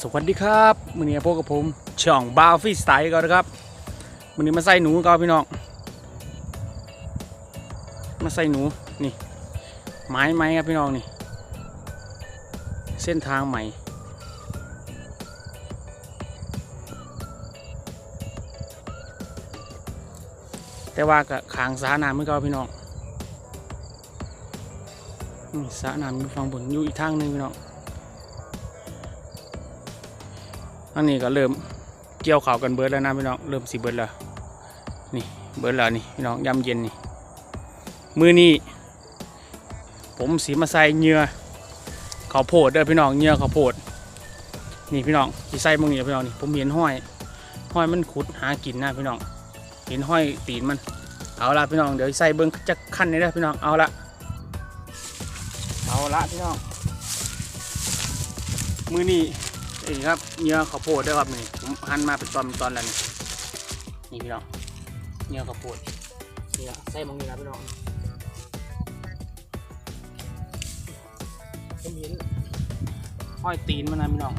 สวัสดีครับมือนี้พบกับผมช่องบาวฟิสไตล์ก่อนนะครับมือนี้มาใส่หนูก่อนพี่น้องมาใส่หนูนี่ไม้ไม้ครับพี่น้องนี่ เส้นทางใหม่แต่ว่ากับขางสาน้ำเมื่อก่อนพี่น้องนี่สาน้ำอยู่ฝั่งบนอยู่อีกทางหนึ่งพี่น้อง อันนี้ก็เริ่มเกี่ยวข่าวกันเบิร์ดแล้วนะพี่น้องเริ่มสิเบิร์ดแล้วนี่เบิร์ดแล้วนี่พี่น้องยำเย็นนี่มือนี้ผมสีมาใส่เหงื่อข้าวโพดเด้อพี่น้องเหงื่อข้าวโพดนี่พี่น้องที่ใส่มึงนี่พี่น้องนี่ผมเห็นห้อย ห้อยมันขุดหากินนะพี่น้องเห็นห้อยตีนมันเอาละพี่น้องเดี๋ยวใส่เบิ้งจะขั้นนี้ได้อพี่น้องเอาละเอาละพี่น้องมือนี้ นี่ครับเนื้อข้าวโพดด้วยครับนี่ผมหั่นมาเป็นตอนตอนแล้วนี่นี่พี่น้องเนื้อข้าวโพดนี่ละใส่มังนี่นะพี่น้องผมเห็นห้อยตีนมันนะพี่น้อง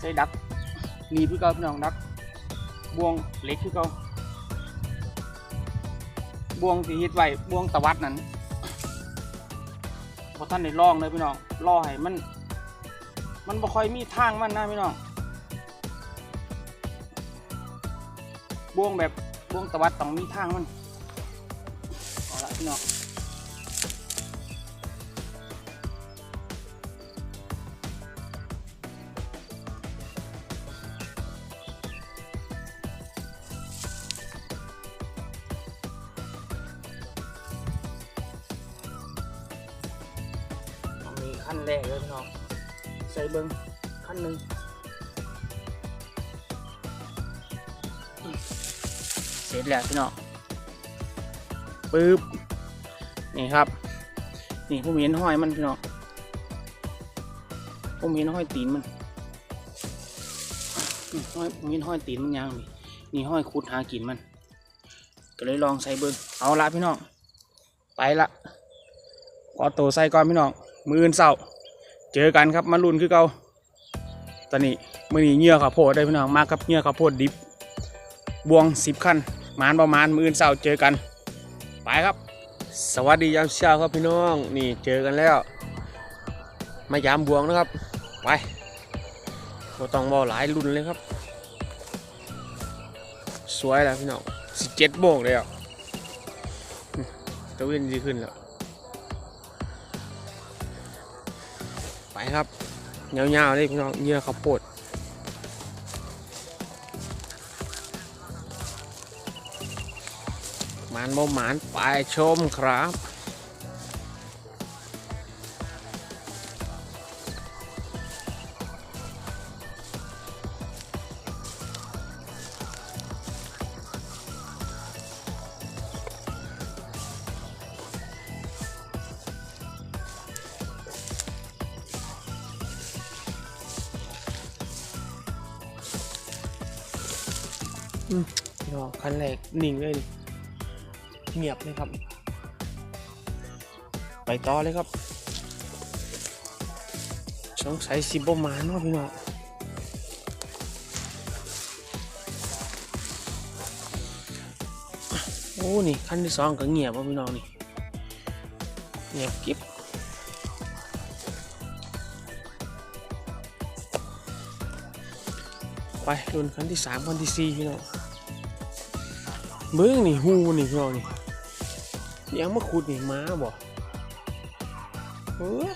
ใส่ดักนี่พี่เก่าพี่น้องดักบวงเล็กพี่เก่า บ่วงที่ฮิตไว้บ่วงตะวัดนั้นพอท่านได้ลองเลยพี่น้องล่อให้มัน มันบ่ค่อยมีทางมันนะพี่น้องบ่วงแบบบ่วงตะวัดต้องมีทางมันเอาละพี่น้อง องมีขั้นแรกเลยพี่น้องใส่เบิ้งขั้นหนึ่งเสร็จแล้วพี่น้องปึ๊บนี่ครับ นี่ผมเห็นห้อยมันพี่น้องผมเห็นห้อยตีนมันนี่ห้อยผมเห็นห้อยตีนมันยางนี่นี่ห้อยคุดหากินมัน ก็เลยลองใส่เบิ้งเอาละพี่น้องไปละขอตัวใส่ก่อนพี่น้อง มืออื่นเศร้า เจอกันครับมาลุนคือเก่าตอนนี้มือนี้เงื่อข้าวโพดได้พี่น้องมากครับเงื่อข้าวโพดดิบบวงสิบขั้นมานประมาณมืออื่นเศร้าเจอกัน ไปครับ สวัสดียามเช้าครับพี่น้องนี่เจอกันแล้ว มายามบวงนะครับ ไปเราต้องบอหลายรุ่นเลยครับ สวยแล้วพี่น้องสิเจ็ดโมงเลยอะอืมจะเว้นดีขึ้นแล้ว ไปครับเงาวๆเลยพี่น้องเหงื่อข้าวโพดมันบ่หมานไปชมครับ พี่น้องคันแรกนิ่งเลยเงียบเลยครับ ไปต่อเลยครับสงสัยสิบมาเนาะพี่น้องโอ้นี่ขั้นที่สองก็เงียบว่ะพี่น้องนี่เงียบกิ๊บไปรุ่นขั้นที่สามขั้นที่สี่พี่น้อง เบิ้งนี่หูนี่พี่น้องนี่ยังมาขุดนี่ม้าบ่เออ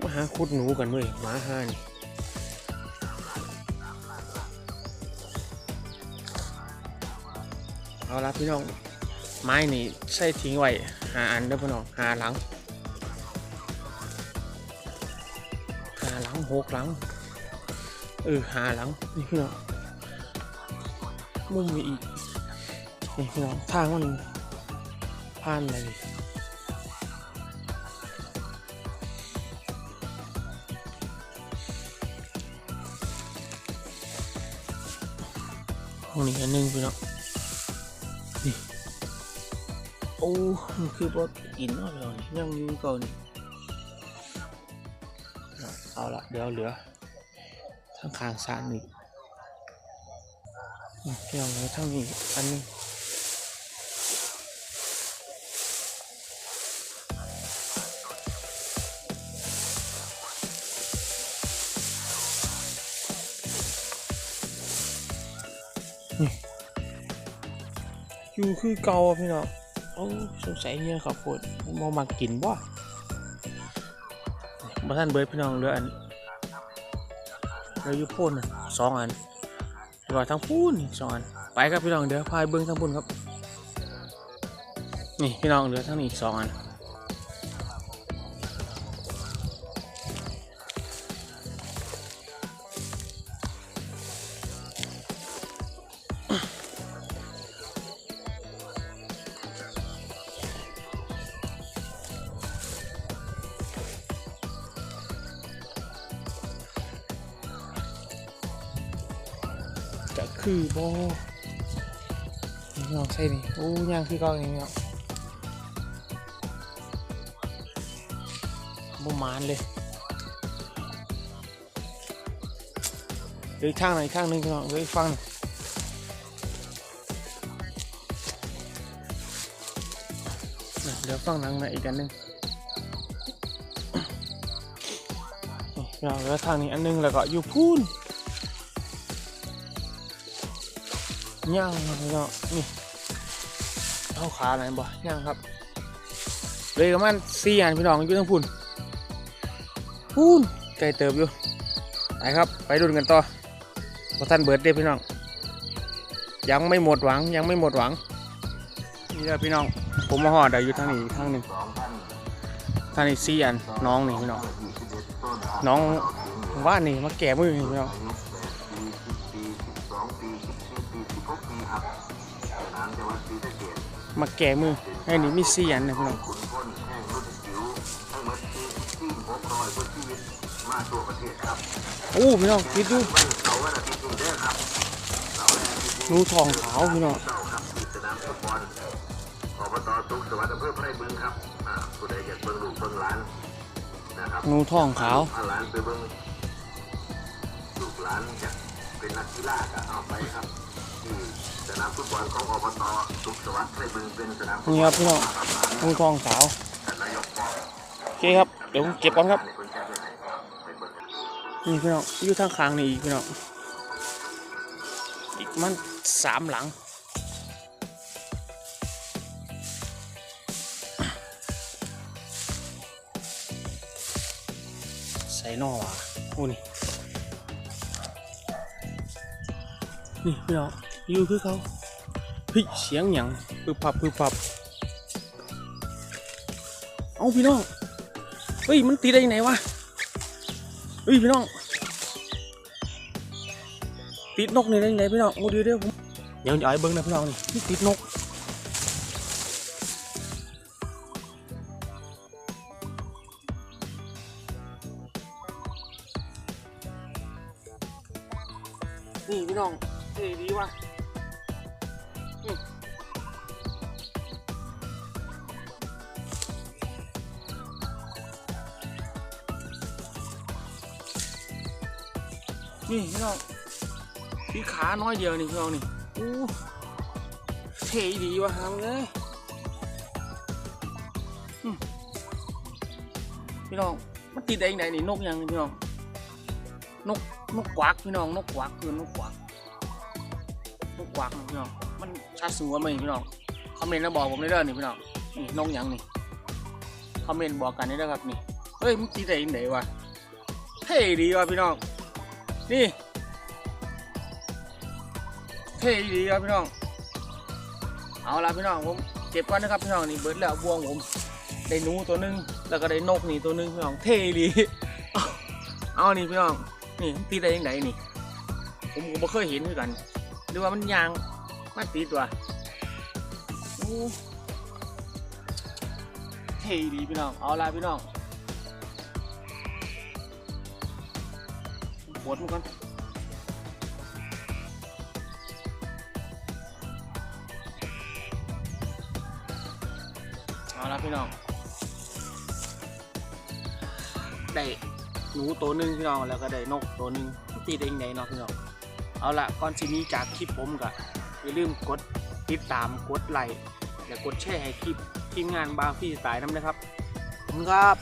มาหาขุดหนูกันเว้ยม้าห้านี่เอาละพี่น้อง ไม้นี่ใส่ทิ้งไว้หาอันเด้อพี่น้องหาหลังหาหลังหกหลังเออหาหลังนี่พี่น้องมุมมีอีก นี่พี่น้องทางมันผ่านเลยห้องนี้อันนึงพี่น้องนี่โอ้มันคือบ่กินเนาะเรายังอยู่ก่านี่เอาละเดี๋ยวเหลือทางข้างสารนี่อืมพี่น้องเหลือทางนี้อันนึง อยู่คือเก่าอะพี่น้องโอ้สงสัยเนี่ยครับโคตรมอมากินบ่มาท่านเบิร์ดพี่น้องเหลืออันเหลืออยู่พ่นน่ะสองอันเหลือทั้งพูนอีกสองอัน ไปครับพี่น้องเดี๋ยวพายเบิ้งทั้งพูนครับ นี่พี่น้องเหลือทั้งนี้อีกสองอัน ก็คือบนี่น้องใช่นี่โอ้ย่างคือก่าอย่างนี้เนาะบ่หมานเลยเดี๋ยวอีกข้างไหนข้างนึงพี่น้องเดี๋ยวฟังเดี๋ยวฝั่งนังหนะอีกอันนึงนี่พี่น้องแล้วทางนี้อันนึงแล้วก็อยู่พูน ย่างครับพี่น้องนี่เอาขาไหนบ่ย่างครับ เลยประมาณสี่อันพี่น้องอยู่ทั้งพุ่นพุ่นไกลเติบอยู่ไปครับ ไปดูกันต่อพอท่านเบิร์ดเด้พี่น้อง ยังไม่หมดหวังยังไม่หมดหวัง นี่แหละพี่น้อง ผมมาหอดอยู่ทางนี้ทางหนึ่งทางนี้สี่อันน้องนี่พี่น้อง น้องว่านี่มาแก่มือพี่น้อง มาแก่มือให้นี่มีสี่อันนะพี่น้องโอ้พี่น้องคิดดูหนูทองขาวพี่น้องอบตสุขสวัสดิ์อำเภอไพรบึงครับอ่าผู้ใดอยากเบิ่งลูกเบิ่งหลานนะครับหนูทองขาวพาหลานไปเบิ่งลูกหลานจะเป็นนักกีฬาก็เอาไปครับที่ สนามฟุตบอลของอบตสุขสวัสดิ์ไพรบึงเป็นสนามฟุตนี่บอลครับพี่น้องหนูทองขาวโอเคครับเดี๋ยวผมเก็บก่อนครับนี่พี่น้องอยู่ทางข้างนี่อีกพี่น้องอีกมันสามหลังใส่นอวะโอ้นี่นี่พี่น้อง อยู่คือเขาเฮ้ยเสียงหยังพึบพับพึบพับเอาพี่น้องเฮ้ยมันตีได้ยังไงวะเฮ้ยพี่น้องติดนกนี่ได้ยังไงพี่น้องโอ้เดี๋ยวเดี๋ยวผมเดี๋ยวจะเอาให้เบิ้งนะพี่น้องนี่นี่ติดนกนี่พี่น้องเท่ดีว่ะ นี่พี่น้องพี่ขาน้อยเดียวนี่พี่น้องนี่อู้เท่ดีวะฮะมึงเอ้ยพี่น้องมันติดได้ยังไงนี่นกยังพี่น้องนกนกกวักพี่น้องนกกวักคือนกกวักนกกวักพี่น้องมันชัดสูงว่าไหมพี่น้องคอมเมนต์มาบอกผมได้เด้อนี่พี่น้องนี่นกยังนี่คอมเมนต์บอกกันได้เด้อครับนี่เฮ้ยมันติดได้ยังไงวะเท่ดีวะพี่น้อง นี่เท่ดีครับพี่น้อง เอาละพี่น้องผมเก็บก่อนนะครับพี่น้องนี่เบิร์ดแล้วบวงผมได้นูตัวหนึงแล้วก็ได้นกนี่ตัวหนึงพี่น้องเท่ดีเอานี่พี่น้องนี่ตีได้ยังไงนี่ ผมก็ไม่เคยเห็นคือกัน หรือว่ามันยางมันตีตัวเท่ดีพี่น้องเอาละพี่น้อง ปวดมันก่อนเอาละพี่น้อง ได้หนูตัวหนึ่งพี่น้องแล้วก็ได้นกตัวหนึ่งตีได้ยังไงเนาะพี่น้อง เอาละก่อนสิหนี้จากคลิปผมก็อย่าลืมกดติดตามกดไลค์และกดแชร์ให้คลิปทีมงานบางพี่สไตล์น้ำนะครับขอบคุณครับ